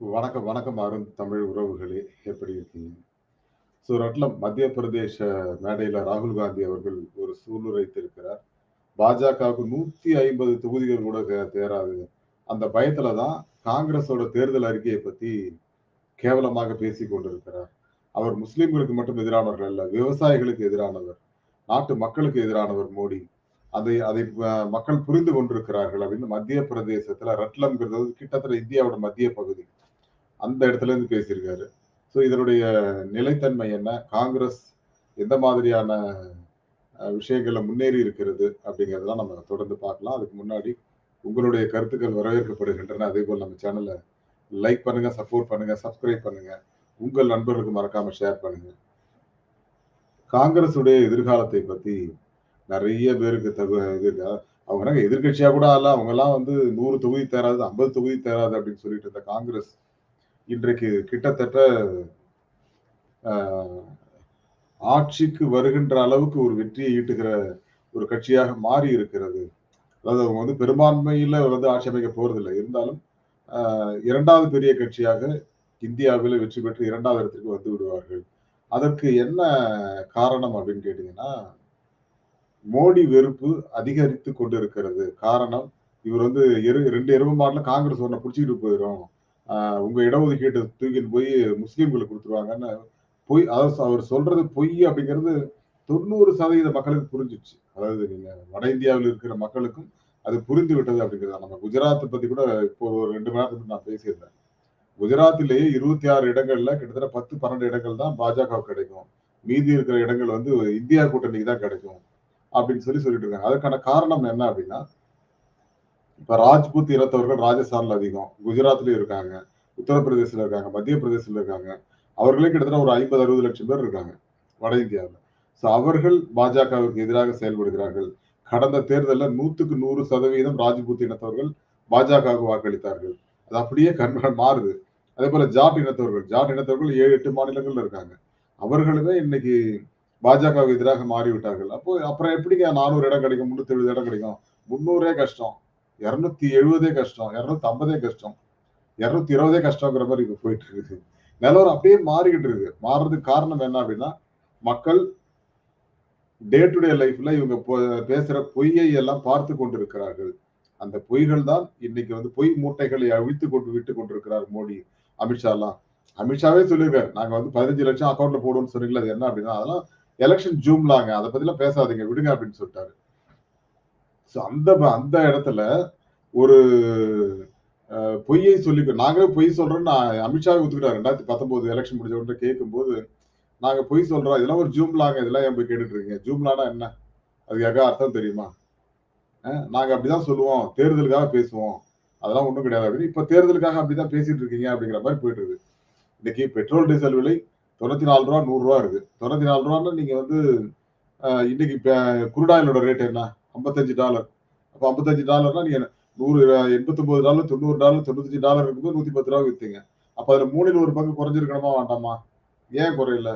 வணக்கம், வணக்கம் அருண் தமிழ் உறவுகளே! எப்படி இருக்கீங்க? சூரட்லம் மத்திய பிரதேச மேடையில ராகுல் காந்தி அவர்கள் ஒரு சூளுரைத்திருக்கிறார். பாஜகவுக்கு 150 தொகுதிகள் கூட தே தேராது. அந்த பயத்துல தான் காங்கிரஸோட தேர்தல் அறிக்கையை பத்தி கேவலமாக பேசி கொண்டிருக்கிறார். அவர் முஸ்லிம்களுக்கு மட்டும் எதிரானவர்கள் அல்ல. விவசாயிகளுக்கு எதிரானவர். நாட்டு மக்களுக்கு எதிரானவர் மோடி. அதை அதை மக்கள் புரிந்து கொண்டிருக்கிறார்கள் அப்படின்னு மத்திய பிரதேசத்துல ரட்லம்ங்கிறது கிட்டத்தட்ட இந்தியாவோட மத்திய பகுதி. அந்த இடத்துல இருந்து பேசியிருக்காரு. ஸோ இதனுடைய நிலைத்தன்மை என்ன? காங்கிரஸ் எந்த மாதிரியான விஷயங்கள்ல முன்னேறி இருக்கிறது அப்படிங்கிறதெல்லாம் நம்ம தொடர்ந்து பார்க்கலாம். அதுக்கு முன்னாடி உங்களுடைய கருத்துக்கள் வரவேற்கப்படுகின்றன. அதேபோல நம்ம சேனலை லைக் பண்ணுங்க, சப்போர்ட் பண்ணுங்க, சப்ஸ்கிரைப் பண்ணுங்க. உங்கள் நண்பர்களுக்கு மறக்காம ஷேர் பண்ணுங்க. காங்கிரஸுடைய எதிர்காலத்தை பத்தி நிறைய பேருக்கு தகு இது அவங்க எதிர்கட்சியா எதிர்க்கட்சியா கூட ஆகல. எல்லாம் வந்து நூறு தொகுதி தேராது, 50 தொகுதி தேராது அப்படின்னு சொல்லிட்டு இருந்த காங்கிரஸ், இன்றைக்கு கிட்டத்தட்ட ஆட்சிக்கு வருகின்ற அளவுக்கு ஒரு வெற்றியை ஈட்டுகிற ஒரு கட்சியாக மாறி இருக்கிறது. அதாவது அவங்க வந்து பெரும்பான்மையில வந்து ஆட்சி அமைக்க போறதில்லை இருந்தாலும் இரண்டாவது பெரிய கட்சியாக இந்தியாவில் வெற்றி பெற்று இரண்டாவது இடத்திற்கு வந்து விடுவார்கள். அதற்கு என்ன காரணம் அப்படின்னு கேட்டீங்கன்னா, மோடி வெறுப்பு அதிகரித்து கொண்டு இருக்கிறது காரணம், இவர் வந்து எரு ரெண்டு எருமை மாடல காங்கிரஸ் ஒன்றை பிடிச்சிக்கிட்டு போயிடும் உங்க இடஒதுக்கீட்டை தூக்கிட்டு போய் முஸ்லீம்களுக்கு கொடுத்துருவாங்கன்னு பொய் அதாவது அவர் சொல்றது பொய் அப்படிங்கிறது 90% மக்களுக்கு புரிஞ்சுச்சு. அதாவது நீங்க வட இந்தியாவில் இருக்கிற மக்களுக்கும் அது புரிந்து விட்டது அப்படிங்கிறது. நம்ம குஜராத்த பத்தி கூட இப்போ ஒரு ரெண்டு மணி நேரத்துக்கு நான் பேசியிருந்தேன். குஜராத்திலேயே 26 இடங்கள்ல கிட்டத்தட்ட 10, 12 இடங்கள் தான் பாஜக கிடைக்கும். மீதி இருக்கிற இடங்கள் வந்து இந்தியா கூட்டணிக்கு தான் கிடைக்கும். அப்படின்னு சொல்லி சொல்லிட்டு இருக்காங்க. அதற்கான காரணம் என்ன அப்படின்னா, இப்ப ராஜ்புத் இனத்தவர்கள் ராஜஸ்தான்ல அதிகம். குஜராத்லயும் இருக்காங்க. உத்தரப்பிரதேசல இருக்காங்க. மத்திய பிரதேசல இருக்காங்க. அவர்களே கிட்டத்தட்ட ஒரு 50, 60 லட்சம் பேர் இருக்காங்க. வட இந்தியாவில் ஸோ அவர்கள் பாஜகவிற்கு எதிராக செயல்படுகிறார்கள். கடந்த தேர்தலில் நூற்றுக்கு நூறு சதவீதம் ராஜ்புத் இனத்தவர்கள் பாஜகவுக்கு வாக்களித்தார்கள். அது அப்படியே கண்கள் மாறுது. அதே போல ஜாட் இனத்தவர்கள் ஜாட் இனத்தவர்கள் 7, 8 மாநிலங்கள்ல இருக்காங்க. அவர்களுமே இன்னைக்கு பாஜகவுக்கு எதிராக மாறிவிட்டார்கள். அப்போ அப்புறம் எப்படிங்க 400 இடம் கிடைக்கும்? 370 இடம் கிடைக்கும்? 300ஏ கஷ்டம். 270 கஷ்டம். 250 கஷ்டம். 220 கஷ்டங்கிற மாதிரி இப்போ போயிட்டு இருக்கு. நிலவரம் அப்படியே மாறிக்கிட்டு இருக்கு. மாறுறதுக்கு காரணம் என்ன அப்படின்னா, மக்கள் டே டு டே லைஃப்ல இவங்க பேசுற பொய்யை எல்லாம் பார்த்து கொண்டிருக்கிறார்கள். அந்த பொய்கள் தான் இன்னைக்கு வந்து பொய் மூட்டைகளை அழித்து கொண்டு விட்டு கொண்டிருக்கிறார் மோடி, அமித்ஷா எல்லாம் அமித்ஷாவே சொல்லியிருக்காரு. நாங்க வந்து 15 லட்சம் அக்கௌண்ட்ல போடுவோம்னு சொன்னீங்களா அது என்ன அப்படின்னா, அதெல்லாம் எலெக்ஷன் ஜூம்லாங்க. அதை பத்திலாம் பேசாதீங்க. விடுங்க அப்படின்னு சொல்லிட்டாரு. ஸோ அந்த அந்த இடத்துல ஒரு பொய்யை சொல்லி நாங்களே பொய் சொல்றோம்ன்னு அமித்ஷாவே ஒத்துக்கிட்டாரு. 2019 எலக்ஷன் முடிஞ்ச உடனே கேட்கும்போது, நாங்க பொய் சொல்றோம். இதெல்லாம் ஒரு ஜூம்லாங்க. இதெல்லாம் ஏன் போய் கேட்டுட்டு இருக்கீங்க? ஜூம்லானா என்ன? அது யாருக்காவது அர்த்தம் தெரியுமா? நாங்க அப்படிதான் சொல்லுவோம். தேர்தலுக்காக பேசுவோம். அதெல்லாம் ஒன்றும் கிடையாது அப்படின்னு. இப்ப தேர்தலுக்காக அப்படிதான் பேசிட்டு இருக்கீங்க அப்படிங்கிற மாதிரி போயிட்டு இருக்கு. இன்னைக்கு பெட்ரோல், டீசல் விலை தொண்ணூத்தி நாலு ரூபா நூறு ரூபா இருக்கு. ரூ. 94ன்னா நீங்க வந்து இன்னைக்கு குருடாயிலோட ரேட் என்ன? ஐம்பத்தஞ்சு டாலர் அப்போ ஐம்பத்தஞ்சு டாலர்னா நீங்க 100 $89 $90 $95 இருக்கும்போது ரூ. 110 வித்தீங்க. அப்ப அதுல மூணில் ஒரு பங்கு குறைஞ்சிருக்கணுமா வேண்டாமா? ஏன் குறையில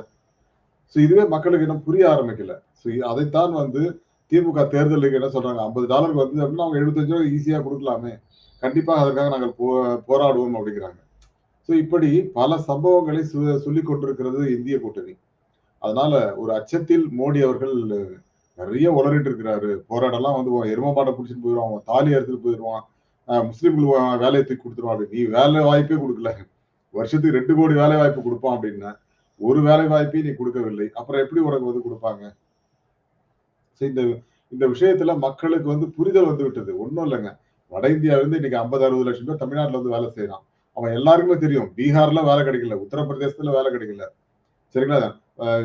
ஸோ இதுவே மக்களுக்கு இன்னும் புரிய ஆரம்பிக்கல. ஸோ அதைத்தான் வந்து திமுக தேர்தலுக்கு என்ன சொல்றாங்க? ஐம்பது டாலருக்கு வந்து அப்படின்னா அவங்க எழுபத்தஞ்சு ரூபா ஈஸியா கொடுக்கலாமே கண்டிப்பாக அதற்காக நாங்கள் போ போராடுவோம் அப்படிங்கிறாங்க. ஸோ இப்படி பல சம்பவங்களை சொல்லி கொண்டிருக்கிறது இந்திய கூட்டணி. அதனால ஒரு அச்சத்தில் மோடி அவர்கள் நிறைய உளறிட்டு இருக்கிறாரு. போராடெல்லாம் வந்து எரும மாட்ட பிடிச்சிட்டு போயிருவான். உன் தாலிய அறுத்துட்டு போயிருவான். அ முஸ்லிம்களுக்கு தூக்கி குடுத்துருவான் நீ வேலை வாய்ப்பே கொடுக்கல வருஷத்துக்கு ரெண்டு கோடி வேலை வாய்ப்பு கொடுப்பான் அப்படின்னா ஒரு வேலை வாய்ப்பையும் நீ கொடுக்கவில்லை அப்புறம் எப்படி உனக்கு வந்து கொடுப்பாங்க இந்த இந்த விஷயத்துல மக்களுக்கு வந்து புரிதல் வந்து விட்டது. ஒண்ணும் இல்லைங்க வட இந்தியாவிலிருந்து இன்னைக்கு 50, 60 லட்சம் பேர் தமிழ்நாட்டில் வந்து வேலை செய்யறான் அவன் எல்லாருக்குமே தெரியும். பீகார்ல வேலை கிடைக்கல. உத்தரப்பிரதேசத்துல வேலை கிடைக்கல. சரிங்களா?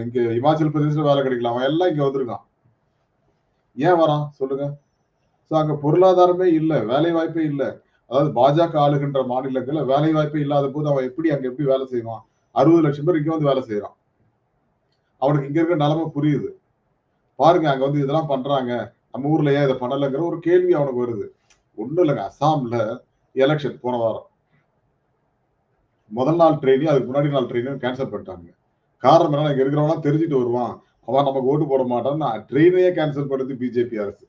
இங்க இமாச்சல் பிரதேசத்துல வேலை கிடைக்கல. அவன் எல்லாம் இங்க வந்திருக்கான். ஏன் வரான்? சொல்லுங்க. ஸோ அங்க பொருளாதாரமே இல்லை வேலை வாய்ப்பே இல்ல. அதாவது பாஜக ஆளுகின்ற மாநிலங்கள்ல வேலை வாய்ப்பே இல்லாத போது அவன் எப்படி அங்க எப்படி வேலை செய்வான்? 60 லட்சம் பேர் இங்க வந்து வேலை செய்யறான் அவனுக்கு இங்க இருக்கிற நிலைமை புரியுது. பாருங்க அங்க வந்து இதெல்லாம் பண்றாங்க. நம்ம ஊர்ல ஏன் இதை பண்ணலைங்கிற ஒரு கேள்வி அவனுக்கு வருது. ஒண்ணும் இல்லைங்க அசாம்ல எலெக்ஷன் போன வாரம். முதல் நாள் ட்ரெயினையும், அதுக்கு முன்னாடி நாள் ட்ரெயினையும் கேன்சல் பண்ணிட்டாங்க. காரணம் என்னன்னா, இங்க இருக்கிறவன்லாம் தெரிஞ்சுட்டு வருவான். அவன் நமக்கு ஓட்டு போட மாட்டான்னு ட்ரெயினையே கேன்சல் பண்ணுது பிஜேபி அரசு.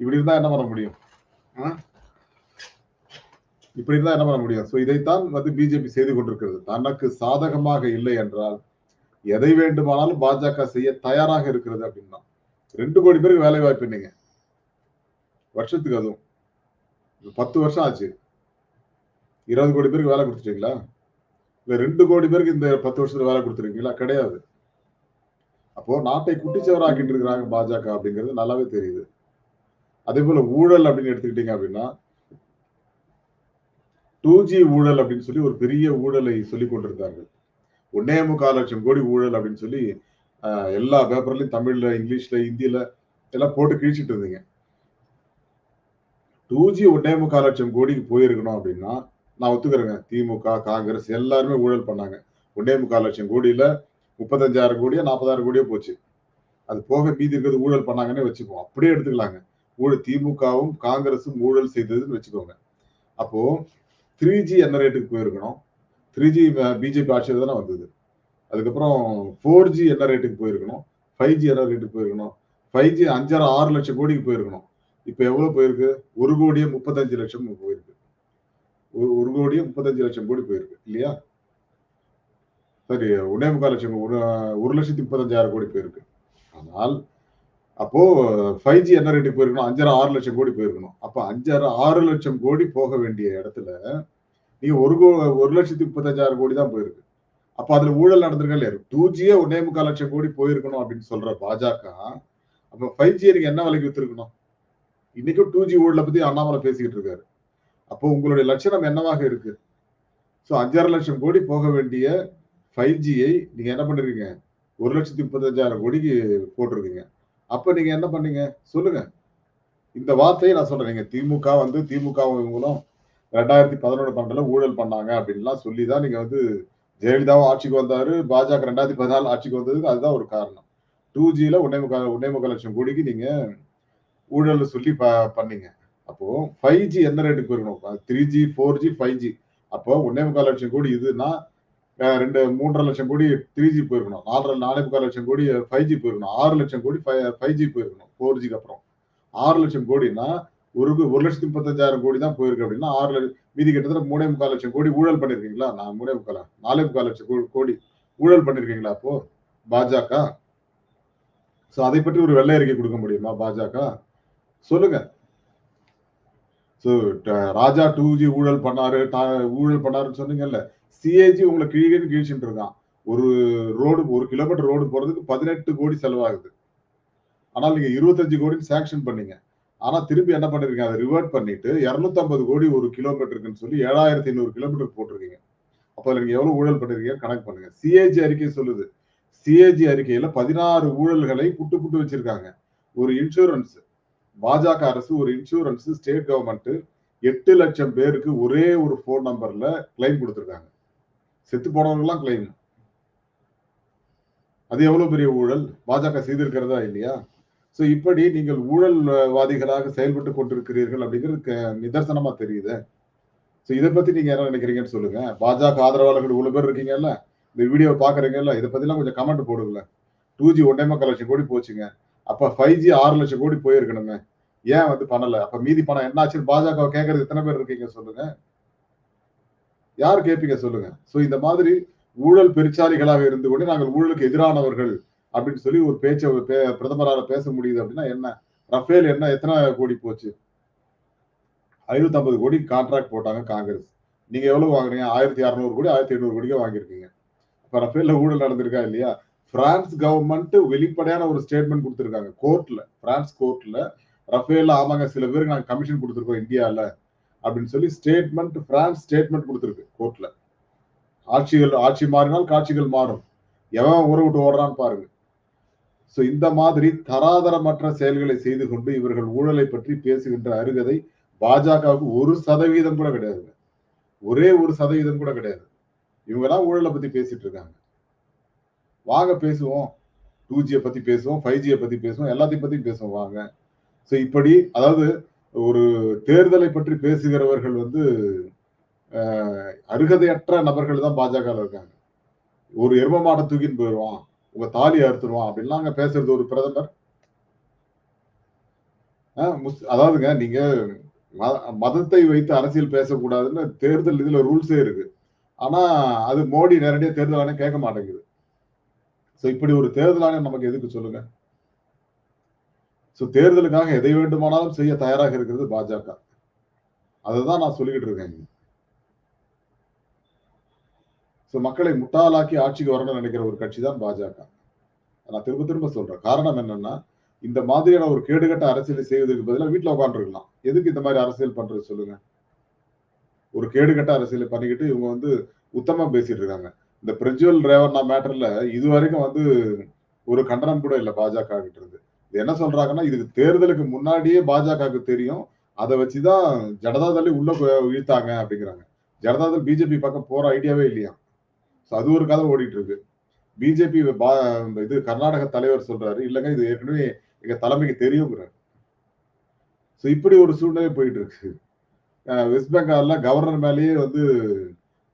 இப்படி இருந்தா என்ன பண்ண முடியும்? இப்படி இருந்தா என்ன பண்ண முடியும்? ஸோ இதைத்தான் வந்து பிஜேபி செய்து கொண்டிருக்கிறது. தனக்கு சாதகமாக இல்லை என்றால் எதை வேண்டுமானாலும் பாஜக செய்ய தயாராக இருக்கிறது அப்படின்னா ரெண்டு கோடி பேருக்கு வேலை வாய்ப்பு நீங்க வருஷத்துக்கு அதுவும். பத்து வருஷம் ஆச்சு. இருபது கோடி பேருக்கு வேலை கொடுத்துட்டீங்களா? இல்ல ரெண்டு கோடி பேருக்கு இந்த பத்து வருஷத்துல வேலை கொடுத்துருக்கீங்களா? கிடையாது. அப்போ நாட்டை குட்டிச்சவராக்கிட்டு இருக்கிறாங்க பாஜக அப்படிங்கிறது நல்லாவே தெரியுது. அதே போல ஊழல் அப்படின்னு எடுத்துக்கிட்டீங்க அப்படின்னா டூ ஜி ஊழல் அப்படின்னு சொல்லி ஒரு பெரிய ஊழலை சொல்லி கொண்டிருந்தார்கள். ஒன்னே முக்கால் லட்சம் கோடி ஊழல் அப்படின்னு சொல்லி எல்லா பேப்பர்லயும் தமிழ்ல இங்கிலீஷ்ல ஹிந்தியில எல்லாம் போட்டு கிழிச்சிட்டு இருந்தீங்க. டூ ஜி ஒன்னே முக்கால் லட்சம் கோடிக்கு போயிருக்கணும் அப்படின்னா நான் ஒத்துக்கிறேங்க. திமுக காங்கிரஸ் எல்லாருமே ஊழல் பண்ணாங்க. ஒன்னே முக்கால் லட்சம் கோடியில முப்பத்தஞ்சாயிரம் கோடியோ நாற்பதாயிரம் கோடியோ போச்சு. அது போக மீதி இருக்கிறது ஊழல் பண்ணாங்கன்னே வச்சுக்குவோம் அப்படியே எடுத்துக்கலாங்க. ஊழல் திமுகவும் காங்கிரஸும் ஊழல் செய்ததுன்னு வச்சுக்கோங்க. அப்போ த்ரீ ஜி என்ன ரேட்டுக்கு போயிருக்கணும்? த்ரீ ஜி பிஜேபி ஆட்சியில் தானே வந்தது. அதுக்கப்புறம் ஃபோர் ஜி என்ன ரேட்டுக்கு போயிருக்கணும்? ஃபைவ் ஜி என்ன ரேட்டுக்கு போயிருக்கணும்? ஃபைவ் ஜி அஞ்சாறு ஆறு லட்சம் கோடிக்கு போயிருக்கணும். இப்போ எவ்வளோ போயிருக்கு? ஒரு கோடியே முப்பத்தஞ்சு லட்சம் போயிருக்கு. ஒரு ஒரு கோடியே முப்பத்தஞ்சு லட்சம் கோடி போயிருக்கு. இல்லையா? சரி ஒன்னே முக்கால் லட்சம் ஒரு ஒரு லட்சத்தி முப்பத்தஞ்சாயிரம் கோடி போயிருக்கு ஆனால் அப்போ ஃபைவ் ஜி என்ன ரேட்டுக்கு போயிருக்கணும்? அஞ்சரை ஆறு லட்சம் கோடி போயிருக்கணும். அப்போ அஞ்சரை ஆறு லட்சம் கோடி போக வேண்டிய இடத்துல நீங்க ஒரு கோ ஒரு லட்சத்தி முப்பத்தஞ்சாயிரம் கோடி தான் போயிருக்கு. அப்ப அதுல ஊழல் நடந்திருக்கா இல்லையா? டூ ஜியே ஒன்னே முக்கால் லட்சம் கோடி போயிருக்கணும் அப்படின்னு சொல்ற பாஜக அப்ப ஃபைவ் ஜி நீங்க என்ன விலைக்கு வித்துருக்கணும்? இன்னைக்கும் டூ ஜி ஊழலை பத்தி அண்ணாமலை பேசிக்கிட்டு இருக்காரு. அப்போ உங்களுடைய லட்சணம் என்னவாக இருக்கு? ஸோ அஞ்சரை லட்சம் கோடி போக வேண்டிய ஃபைவ் ஜியை நீங்க என்ன பண்ணிருக்கீங்க? ஒரு லட்சத்தி முப்பத்தஞ்சாயிரம் கோடிக்கு போட்டிருக்கீங்க. அப்ப நீங்க என்ன பண்ணீங்க? சொல்லுங்க. இந்த வார்த்தையை நான் சொல்றேன். நீங்க திமுக வந்து திமுக இவங்களும் ரெண்டாயிரத்தி பதினொன்று பன்னெண்டில் ஊழல் பண்ணாங்க அப்படின்லாம் சொல்லி தான் நீங்கள் வந்து ஜெயலலிதாவும் ஆட்சிக்கு வந்தார். பாஜக ரெண்டாயிரத்தி பதினாலு ஆட்சிக்கு வந்ததுக்கு அதுதான் ஒரு காரணம். டூ ஜியில் ஒன்னே முக்கால் ஒன்னே முக்கால் லட்சம் கோடிக்கு நீங்கள் ஊழல் சொல்லி ப பண்ணீங்க. அப்போது ஃபைவ் ஜி எந்த ரேட்டுக்கு போயிருக்கணும்? Three G four G five G அப்போ ஒன்னே முக்கால் லட்சம் கோடி இதுன்னா ரெண்டு மூன்றரை லட்சம் கோடி த்ரீ ஜி போயிருக்கணும். நாலரை நாலே முக்கால் லட்சம் கோடி ஃபைவ் ஜி போயிருக்கணும். ஆறு லட்சம் கோடி ஃபைவ் ஜி போயிருக்கணும் ஃபோர் ஜிக்கு அப்புறம். ஆறு லட்சம் கோடினா ஒரு ஒரு லட்சத்தி முப்பத்தஞ்சாயிரம் கோடி தான் போயிருக்கு அப்படின்னா ஆறு லட்சம் மீதி கிட்டத்தட்ட மூணே முக்கால் லட்சம் கோடி ஊழல் பண்ணிருக்கீங்களா? நான் மூணே முக்கால்? நாலே முக்கால் லட்சம் கோ- கோடி ஊழல் பண்ணிருக்கீங்களா அப்போ? பாஜக? ஸோ அதை பற்றி ஒரு வெள்ளை அறிக்கை கொடுக்க முடியுமா பாஜக? சொல்லுங்க. ஸோ ராஜா டூ ஜி ஊழல் பண்ணாரு டா- ஊழல் பண்ணாருன்னு சொன்னீங்கல்ல. சிஏஜி உங்களை கிழிகன்னு கிழிச்சுட்டு இருக்கான் ஒரு ரோடு ஒரு கிலோமீட்டர் ரோடு போறதுக்கு பதினெட்டு கோடி செலவாகுது. ஆனால் நீங்க இருபத்தஞ்சு கோடி சாங்ஷன் பண்ணீங்க. ஆனா திருப்பி என்ன பண்ணிருக்கீங்க? அதை ரிவர்ட் பண்ணிட்டு 250 கோடி ஒரு கிலோமீட்டருக்குன்னு சொல்லி ஏழாயிரத்தி ஐநூறு கிலோமீட்டர் போட்டிருக்கீங்க. அப்ப நீங்க எவ்வளவு ஊழல் பண்ணிருக்கீங்க? கணக்கு பண்ணுங்க. சிஏஜி அறிக்கை சொல்லுது. சிஏஜி அறிக்கையில பதினாறு ஊழல்களை புட்டு புட்டு வச்சிருக்காங்க. ஒரு இன்சூரன்ஸ் பாஜக அரசு ஒரு இன்சூரன்ஸ் ஸ்டேட் கவர்மெண்ட் எட்டு லட்சம் பேருக்கு ஒரே ஒரு போன் நம்பர்ல கிளைம் கொடுத்துருக்காங்க. செத்து போனவங்களாம் கிளைம் அது எவ்வளவு பெரிய ஊழல்? பாஜக செய்திருக்கிறதா இல்லையா? சோ இப்படி நீங்கள் ஊழல்வாதிகளாக செயல்பட்டு கொண்டிருக்கிறீர்கள் அப்படிங்கிறது நிதர்சனமா தெரியுது. சோ இதை பத்தி நீங்க என்ன நினைக்கிறீங்கன்னு சொல்லுங்க. பாஜக ஆதரவாளர்கள் இவ்வளவு பேர் இருக்கீங்கல்ல? இந்த வீடியோ பாக்குறீங்கல்ல இதை பத்திலாம் கொஞ்சம் கமெண்ட் போடுங்கள டூ ஜி ஒன்னே லட்சம் கோடி போச்சுங்க. அப்ப ஃபைவ் ஜி ஆறு லட்சம் கோடி போயிருக்கணுமே. ஏன் வந்து பண்ணல? அப்ப மீதி பணம் என்னாச்சுன்னு பாஜக கேட்கறது எத்தனை பேர் இருக்கீங்க சொல்லுங்க. யார் கேட்பீங்க சொல்லுங்க. ஸோ இந்த மாதிரி ஊழல் பெருச்சாரிகளாக இருந்து கொண்டு நாங்கள் ஊழலுக்கு எதிரானவர்கள் அப்படின்னு சொல்லி ஒரு பேச்சை பே- பேச முடியுது அப்படின்னா என்ன? ரஃபேல் என்ன? எத்தனை கோடி போச்சு? ஐநூத்தி ஐம்பது கோடி கான்ட்ராக்ட் போட்டாங்க காங்கிரஸ். நீங்க எவ்வளவு வாங்குறீங்க? ஆயிரத்தி அறுநூறு கோடி ஆயிரத்தி எண்ணூறு கோடிக்கு வாங்கியிருக்கீங்க. இப்போ ரஃபேல்ல ஊழல் நடந்திருக்கா இல்லையா? பிரான்ஸ் கவர்மெண்ட் வெளிப்படையான ஒரு ஸ்டேட்மெண்ட் கொடுத்திருக்காங்க. கோர்ட்ல பிரான்ஸ் கோர்ட்ல ரஃபேல் ஆமாங்க சில பேருக்கு நாங்கள் கமிஷன் கொடுத்துருக்கோம் இந்தியாவில் அப்படின்னு சொல்லி ஸ்டேட்மெண்ட் பிரான்ஸ் ஸ்டேட்மெண்ட் கொடுத்துருக்கு கோர்ட்ல ஆட்சிகள் ஆட்சி மாறினால் காட்சிகள் மாறும். எவன் ஊரை விட்டு ஓடுறான்னு பாருங்க. ஸோ இந்த மாதிரி தராதரமற்ற செயல்களை செய்து கொண்டு இவர்கள் ஊழலை பற்றி பேசுகின்ற அருகதை பாஜகவுக்கு ஒரு சதவீதம் கூட கிடையாதுங்க ஒரே ஒரு சதவீதம் கூட கிடையாது. இவங்கெல்லாம் ஊழலை பத்தி பேசிட்டு இருக்காங்க. வாங்க பேசுவோம். டூ ஜியை பத்தி பேசுவோம் ஃபைவ் ஜியை பத்தி பேசுவோம் எல்லாத்தையும் பத்தி பேசுவோம் வாங்க. ஸோ இப்படி அதாவது ஒரு தேர்தலை பற்றி பேசுகிறவர்கள் வந்து அருகதையற்ற நபர்கள் தான் பாஜக இருக்காங்க. ஒரு எரும மாட்டை தூக்கின்னு போயிடுவான் உங்க தாலி அறுத்துருவான் அப்படின்லாம் அங்க பேசுறது ஒரு பிரதமர். முஸ்- அதாவதுங்க நீங்க மத- மதத்தை வைத்து அரசியல் பேசக்கூடாதுன்னு தேர்தல் இதுல ரூல்ஸே இருக்கு. ஆனா அது மோடி நேரடியாக தேர்தல் ஆணையம் கேட்க மாட்டேங்குது. ஸோ இப்படி ஒரு தேர்தல் ஆணையம் நமக்கு எதுக்கு சொல்லுங்க? ஸோ தேர்தலுக்காக எதை வேண்டுமானாலும் செய்ய தயாராக இருக்கிறது பாஜக. அதுதான் நான் சொல்லிக்கிட்டு இருக்கேன் ஸோ மக்களை முட்டாளாக்கி ஆட்சிக்கு வரணும்னு நினைக்கிற ஒரு கட்சி தான் பாஜக. நான் திரும்ப திரும்ப சொல்றேன். காரணம் என்னன்னா இந்த மாதிரியான ஒரு கேடுகட்ட அரசியலை செய்வதற்கு பதிலாக வீட்டில் உட்காந்துருக்கலாம் எதுக்கு இந்த மாதிரி அரசியல் பண்றது சொல்லுங்க? ஒரு கேடுகட்ட அரசியலை பண்ணிக்கிட்டு இவங்க வந்து உத்தமா பேசிட்டு இருக்காங்க. இந்த பிரஜ்வல் ரேவண்ணா மேட்டர்ல இது வரைக்கும் வந்து ஒரு கண்டனம் கூட இல்லை பாஜக கிட்ட இருந்து. இது என்ன சொல்றாங்கன்னா இதுக்கு தேர்தலுக்கு முன்னாடியே பாஜகவுக்கு தெரியும். அதை வச்சுதான் ஜனதாதளை உள்ள இழுத்தாங்க அப்படிங்கிறாங்க. ஜனதாதள் பிஜேபி பக்கம் போற ஐடியாவே இல்லையா? ஸோ அது ஒரு கதை ஓடிட்டு இருக்கு பிஜேபி இது கர்நாடக தலைவர் சொல்றாரு. இல்லைங்க இது ஏற்கனவே எங்க தலைமைக்கு தெரியுங்கிறார். ஸோ இப்படி ஒரு சூழ்நிலை போயிட்டு இருக்கு வெஸ்ட் பெங்கால்ல கவர்னர் மேலேயே வந்து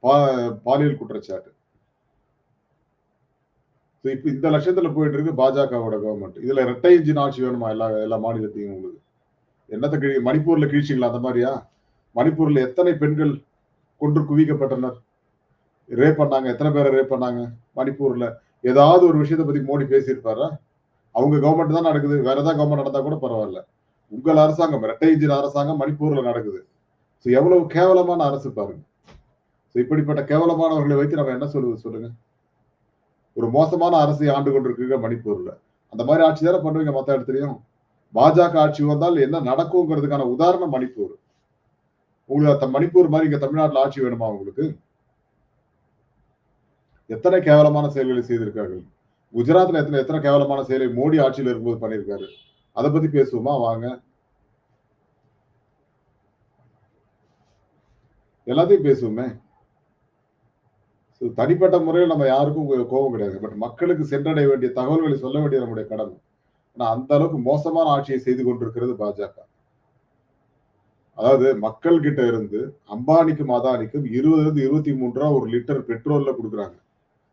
பா- பாலியல் குற்றச்சாட்டு. இப்போ இந்த லட்சத்துல போயிட்டு இருக்கு பாஜகவோட கவர்மெண்ட் இதுல ரெட்டை இன்ஜின் ஆட்சி வேணுமா? எல்லா எல்லா மாநிலத்தையும் உங்களுக்கு. என்னத்த கிழி மணிப்பூர்ல கிழிச்சிங்களா அந்த மாதிரியா? மணிப்பூர்ல எத்தனை பெண்கள் கொன்று குவிக்கப்பட்டனர்? ரேப் பண்ணாங்க. எத்தனை பேரை ரேப் பண்ணாங்க? மணிப்பூர்ல. ஏதாவது ஒரு விஷயத்தை பத்தி மோடி பேசியிருப்பாரா? அவங்க கவர்மெண்ட் தான் நடக்குது. வேற ஏதாவது கவர்மெண்ட் நடந்தா கூட பரவாயில்ல. உங்கள் அரசாங்கம் ரெட்டை இன்ஜின் அரசாங்கம் மணிப்பூர்ல நடக்குது. ஸோ எவ்வளவு கேவலமான அரசு பாருங்க. ஸோ இப்படிப்பட்ட கேவலமானவர்களை வைத்து நம்ம என்ன சொல்லுவது சொல்லுங்க? ஒரு மோசமான அரசை ஆண்டு கொண்டிருக்குங்க மணிப்பூர்ல. அந்த மாதிரி ஆட்சி தானே பண்ணுவீங்க மத்த இடத்துலயும். பாஜக ஆட்சி வந்தால் என்ன நடக்குங்கிறதுக்கான உதாரணம் மணிப்பூர். உங்களுக்கு அந்த மணிப்பூர் மாதிரி இங்க தமிழ்நாட்டில் ஆட்சி வேணுமா உங்களுக்கு? எத்தனை கேவலமான செயல்களை செய்திருக்கார்கள்? குஜராத்ல எத்தனை எத்தனை கேவலமான செயலை மோடி ஆட்சியில் இருக்கும்போது பண்ணியிருக்காரு? அதை பத்தி பேசுவோமா? வாங்க. எல்லாத்தையும் பேசுவோமே. தனிப்பட்ட முறையில் நம்ம யாருக்கும் கோபம் கிடையாது. பட் மக்களுக்கு சென்றடைய வேண்டிய தகவல்களை சொல்ல வேண்டிய நம்முடைய கடமை. ஆனா அந்த அளவுக்கு மோசமான ஆட்சியை செய்து கொண்டிருக்கிறது பாஜக. அதாவது மக்கள் கிட்ட இருந்து அம்பானிக்கும் அதானிக்கும் இருபதுல இருந்து இருபத்தி மூணு ரூபா ஒரு லிட்டர் பெட்ரோல்ல கொடுக்குறாங்க.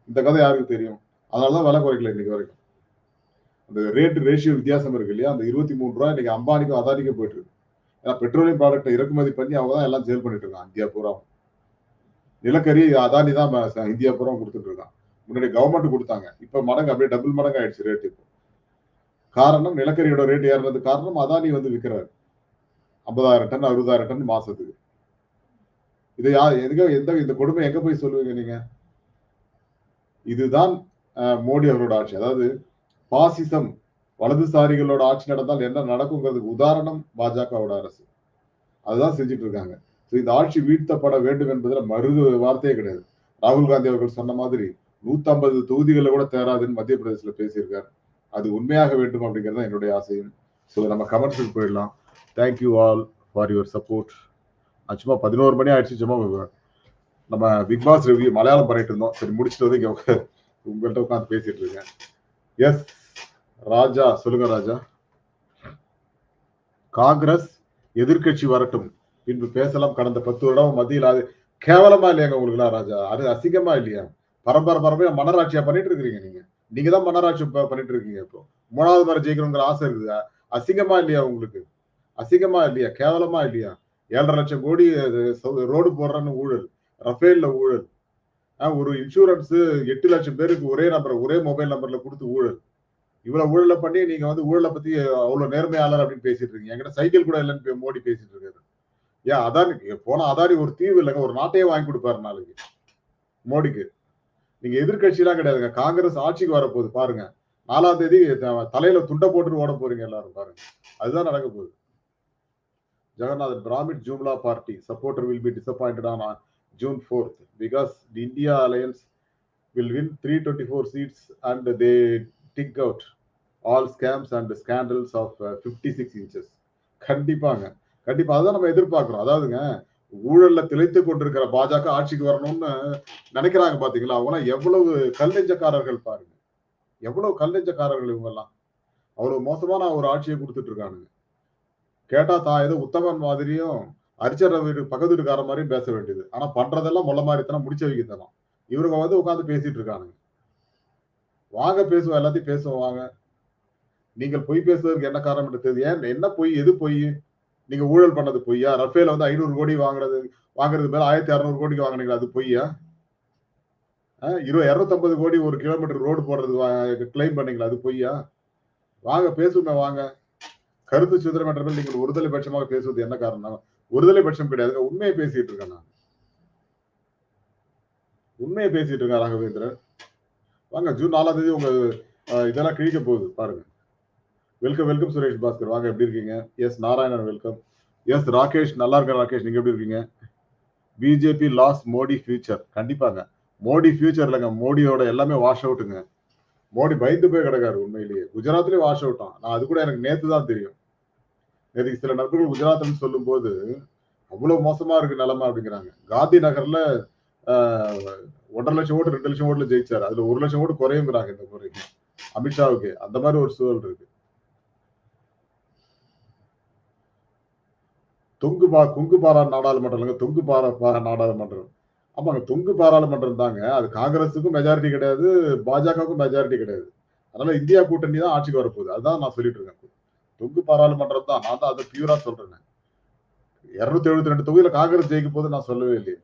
இந்த கதை யாருக்கு தெரியும்? அதனாலதான் விலை குறைக்கல இன்னைக்கு வரைக்கும். அந்த ரேட்டு ரேஷியோ வித்தியாசம் இருக்கு இல்லையா? அந்த இருபத்தி மூணு ரூபா இன்னைக்கு அம்பானிக்கும் அதானிக்கும் போயிட்டு இருக்கு. ஏன்னா பெட்ரோலியம் ப்ராடக்ட்டை இறக்குமதி பண்ணி அவங்க தான் எல்லாம் சேல் பண்ணிட்டு இருக்காங்க. இந்தியா பூரா. நிலக்கரி அதானி தான் இந்தியா பூரா கொடுத்துட்டு இருக்கான். முன்னாடி கவர்மெண்ட் கொடுத்தாங்க. இப்ப மடங்கு அப்படியே டபுள் மடங்கு ஆயிடுச்சு ரேட் இப்போ. காரணம் நிலக்கரியோட ரேட் ஏறினது காரணம் அதானி வந்து விற்கிறாரு ஐம்பதாயிரம் டன் அறுபதாயிரம் டன் மாசத்துக்கு. இதை யா எங்க எந்த இந்த கொடுமை எங்க போய் சொல்லுவீங்க நீங்க? இதுதான் மோடி அவரோட ஆட்சி. அதாவது பாசிசம் வலதுசாரிகளோட ஆட்சி நடந்தால் என்ன நடக்குங்கிறதுக்கு உதாரணம் பாஜகவோட அரசு. அதுதான் செஞ்சுட்டு இருக்காங்க. இந்த ஆட்சி வீழ்த்தப்பட வேண்டும் என்பதில் மருது வார்த்தையே கிடையாது. ராகுல் காந்தி அவர்கள் சொன்ன மாதிரி 150 தொகுதிகளை கூட தேராதுன்னு மத்திய பிரதேசல பேசியிருக்காரு. அது உண்மையாக வேண்டும் அப்படிங்கிறது தான் என்னுடைய ஆசையும். ஸோ நம்ம கமெண்ட்ஸுக்கு போயிடலாம். Thank you all for your support சும்மா பதினோரு மணி ஆயிடுச்சு சும்மா நம்ம பிக் பாஸ் ரிவ்யூ மலையாளம் பண்ணிட்டு இருந்தோம். சரி முடிச்சுட்டு வந்து இங்கே உங்கள்கிட்ட உட்காந்து பேசிட்டு இருக்கேன். எஸ் ராஜா சொல்லுங்க ராஜா. காங்கிரஸ் எதிர்க்கட்சி வரட்டும். இன்று பேசலாம். கடந்த பத்து வருடம் மத்தியில் அது கேவலமா இல்லையாங்க உங்களுக்குலாம் ராஜா? அது அசிங்கமா இல்லையா? பரம்பரை பரம்பரையா மன்னராட்சியா பண்ணிட்டு இருக்கிறீங்க நீங்க. நீங்க தான் மன்னராட்சி பண்ணிட்டு இருக்கீங்க இப்போ. மூணாவது முறை ஜெயிக்கணுங்கிற ஆசை இருக்குதா? அசிங்கமா இல்லையா உங்களுக்கு? அசிங்கமா இல்லையா? கேவலமா இல்லையா? ஏழரை லட்சம் கோடி ரோடு போடுறன்னு ஊழல். ரஃபேல்ல ஊழல். ஒரு இன்சூரன்ஸ் எட்டு லட்சம் பேருக்கு ஒரே நம்பர் ஒரே மொபைல் நம்பர்ல கொடுத்து ஊழல். இவ்வளவு ஊழலை பண்ணி நீங்க வந்து ஊழலை பத்தி அவ்வளவு நேர்மையாளர் அப்படின்னு பேசிட்டு இருக்கீங்க. என்கிட்ட சைக்கிள் கூட இல்லைன்னு மோடி பேசிட்டு இருக்காரு. ஏன் அதானி போன அதானி ஒரு தீவு இல்லைங்க. ஒரு நாட்டையே வாங்கி கொடுப்பாரு நாளைக்கு. மோடிக்கு. நீங்க எதிர்க்கட்சிலாம் கிடையாதுங்க. காங்கிரஸ் ஆட்சிக்கு வரப்போகுது. பாருங்க. நாலாம் தேதி தலையில துண்டை போட்டுட்டு ஓட போறீங்க எல்லாரும் பாருங்க. அதுதான் நடக்க போகுது. Jagannathan pyramid jumla party. Supporter will be disappointed on June fourth because the India alliance will win three twenty four seats and they dig out all scams and scandals of fifty six inches கண்டிப்பாங்க. கண்டிப்பா அதான் நம்ம எதிர்பார்க்கிறோம். அதாவதுங்க ஊழல்ல திளைத்து கொண்டிருக்கிற பாஜக ஆட்சிக்கு வரணும்னு நினைக்கிறாங்க பாத்தீங்களா? அவங்களாம் எவ்வளவு கல்லெஞ்சக்காரர்கள் பாருங்க. எவ்வளவு கல்லெஞ்சக்காரர்கள் இவங்கெல்லாம். அவ்வளவு மோசமான ஒரு ஆட்சியை கொடுத்துட்டு இருக்கானுங்க. கேட்டா தான் ஏதோ உத்தமன் மாதிரியும் அரிச்சர வீடு பக்கத்து வீட்டுக்கார மாதிரியும் பேச வேண்டியது. ஆனா பண்றதெல்லாம் முள்ள மாதிரி தானே முடிச்ச வைக்கத்தனம் இவங்க வந்து உட்காந்து பேசிட்டு இருக்கானுங்க. வாங்க பேசுவோம். எல்லாத்தையும் பேசுவோம் வாங்க. நீங்கள் பொய் பேசுவதற்கு என்ன காரணம் என்று தெரியுது. ஏன்? என்ன பொய்? எது பொய்? நீங்க ஊழல் பண்ணது பொய்யா? ரஃபேல வந்து ஐநூறு கோடி வாங்குறது வாங்குறது மேல ஆயிரத்தி அறுநூறு கோடிக்கு வாங்கினீங்களா? அது பொய்யா? இருபது இருநூத்தம்பது கோடி ஒரு கிலோமீட்டர் ரோடு போடுறது கிளைம் பண்ணீங்களா? அது பொய்யா? வாங்க பேசுங்க வாங்க. கருத்து சுதந்திரம் என்ற நீங்கள் ஒருதலை பட்சமாக பேசுவது என்ன காரணம்? ஒருதலை பட்சம் கிடையாது. உண்மையை பேசிட்டு இருக்கேன் நான். உண்மையை பேசிட்டு இருக்கேன் ராகவேந்திரன். வாங்க ஜூன் நாலாம் தேதி உங்க இதெல்லாம் கிழிக்க போகுது. பாருங்க. வெல்கம் வெல்கம் சுரேஷ் பாஸ்கர் வாங்க எப்படி இருக்கீங்க? S Narayanan welcome S Rakesh நல்லா இருக்க ராகேஷ் நீங்க எப்படி இருக்கீங்க? பிஜேபி லாஸ் மோடி ஃபியூச்சர் கண்டிப்பாங்க. மோடி ஃபியூச்சர் இல்லைங்க. மோடியோட எல்லாமே வாஷ் அவுட்டுங்க மோடி பயந்து போய் கிடக்காரு உண்மையிலேயே. குஜராத்லயே வாஷ் அவுட்டான் நான் அது கூட எனக்கு நேத்து தான் தெரியும். நேற்று சில நண்பர்கள் குஜராத்னு சொல்லும்போது அவ்வளவு மோசமா இருக்கு நிலைமை அப்படிங்கிறாங்க. காந்தி நகர்ல ஒன்றரை லட்சம் ஓட்டு ரெண்டு லட்சம் ஓட்டுல ஜெயிச்சாரு. அதுல ஒரு லட்சம் ஓட்டு குறையுங்கிறாங்க இந்த முறைக்கு. அமித்ஷாவுக்கு. அந்த மாதிரி ஒரு சூழல் இருக்கு. தொங்கு பா குங்கு பாரா நாடாளுமன்றம் இல்லைங்க தொங்கு பாரா நாடாளுமன்றம். ஆமாங்க தொங்கு பாராளுமன்றம் தாங்க. அது காங்கிரஸுக்கும் மெஜாரிட்டி கிடையாது பாஜகவுக்கும் மெஜாரிட்டி கிடையாது. அதனால இந்தியா கூட்டணி தான் ஆட்சிக்கு வரப்போகுது. அதுதான் நான் சொல்லிட்டு இருக்கேன். தொங்கு பாராளுமன்றம் தான். நான் தான் அதை பியூரா சொல்றேன் இருநூத்தி எழுபத்தி ரெண்டு தொகுதியில காங்கிரஸ் ஜெயிக்க போது நான் சொல்லவே இல்லையே.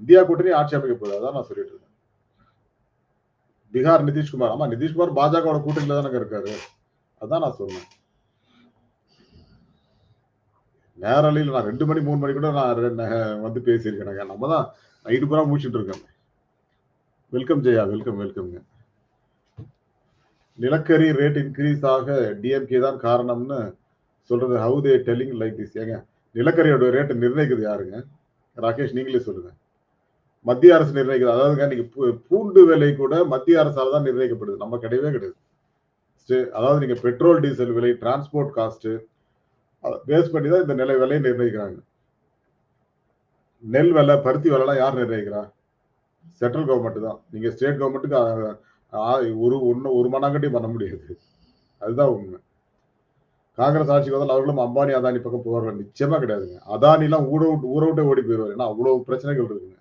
இந்தியா கூட்டணி ஆட்சி அமைக்க போகுது. அதான் நான் சொல்லிட்டு இருக்கேன். பீகார் நிதிஷ்குமார். ஆமா நிதிஷ்குமார் பாஜகவோட கூட்டணியில தானே இருக்காரு. அதான் நான் சொன்னேன். நேரலையில் நான் ரெண்டு மணி மூணு மணி கூட நான் ரெண்டு- வந்து பேசியிருக்கேன். நம்ம தான் நைட்டு பூரா முடிச்சுட்டு இருக்கேன். வெல்கம் ஜெயா. வெல்கம் வெல்கம்ங்க நிலக்கரி ரேட் இன்க்ரீஸ் ஆக டிஎம்கே தான் காரணம்னு சொல்றது how they telling like this ஏங்க நிலக்கரியோட ரேட்டு நிர்ணயிக்கிறது யாருங்க? ராகேஷ் நீங்களே சொல்லுங்க. மத்திய அரசு நிர்ணயிக்கிறது. அதாவதுங்க நீங்க பூண்டு விலை கூட மத்திய அரசால் தான் நிர்ணயிக்கப்படுது. நம்ம கிடையவே கிடையாது. அதாவது நீங்க பெட்ரோல் டீசல் விலை டிரான்ஸ்போர்ட் காஸ்ட்டு பேஸ் பண்ணி தான் இந்த நிலை விலையை நிர்ணயிக்கிறாங்க. நெல் விலை பருத்தி விலைலாம் யார் நிர்ணயிக்கிறா? சென்ட்ரல் கவர்மெண்ட் தான். நீங்க ஸ்டேட் கவர்மெண்ட்டுக்கு ஒரு ஒன்று ஒரு மணாங்கட்டியும் பண்ண முடியாது. அதுதான் உண்மை. காங்கிரஸ் ஆட்சிக்கு வந்தால் அவர்களும் அம்பானி அதானி பக்கம் போவார்கள். நிச்சயமா கிடையாதுங்க. அதானிலாம் ஊட விட்டு ஊற விட்டே ஓடி போயிடுவார். ஏன்னா அவ்வளோ பிரச்சனைகள் இருக்குங்க.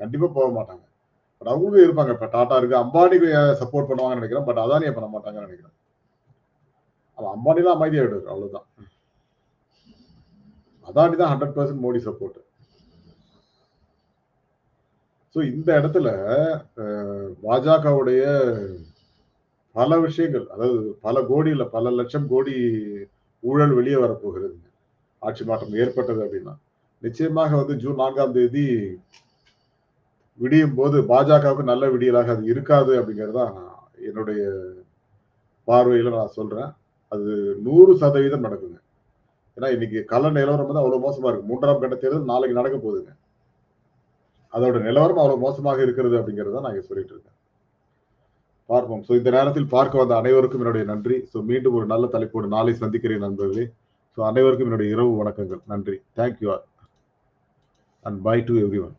கண்டிப்பாக போக மாட்டாங்க. பட் அவங்களுக்கும் இருப்பாங்க. இப்போ டாட்டா இருக்கு. அம்பானிக்கு சப்போர்ட் பண்ணுவாங்கன்னு நினைக்கிறேன். பட் அதானியை பண்ண மாட்டாங்கன்னு நினைக்கிறேன். அவன் அம்பானிலாம் அமைதியாகிடுவார் அவ்வளோதான் அதானி தான் hundred percent Modi support so இந்த இடத்துல பாஜகவுடைய பல விஷயங்கள் அதாவது பல கோடியில் பல லட்சம் கோடி ஊழல் வெளியே வரப்போகிறதுங்க ஆட்சி மாற்றம் ஏற்பட்டது அப்படின்னா. நிச்சயமாக வந்து ஜூன் நான்காம் தேதி விடியும் போது பாஜகவுக்கு நல்ல விடியலாக அது இருக்காது அப்படிங்கிறது தான் என்னுடைய பார்வையில் நான் சொல்கிறேன் அது நூறு சதவீதம் நடக்குங்க. ஏன்னா இன்னைக்கு கள நிலவரம் வந்து அவ்வளவு மோசமா இருக்கு. மூன்றாம் கட்ட தேர்தல் நாளைக்கு நடக்க போகுதுங்க. அதோட நிலவரம் அவ்வளவு மோசமாக இருக்கிறது அப்படிங்கறத நான் இங்க சொல்லிட்டு இருக்கேன். பார்ப்போம். ஸோ இந்த நேரத்தில் பார்க்க வந்த அனைவருக்கும் என்னுடைய நன்றி. ஸோ மீண்டும் ஒரு நல்ல தலைப்போடு நாளை சந்திக்கிறேன் நண்பர்களே. ஸோ அனைவருக்கும் என்னுடைய இரவு வணக்கங்கள். நன்றி. Thank you and bye to everyone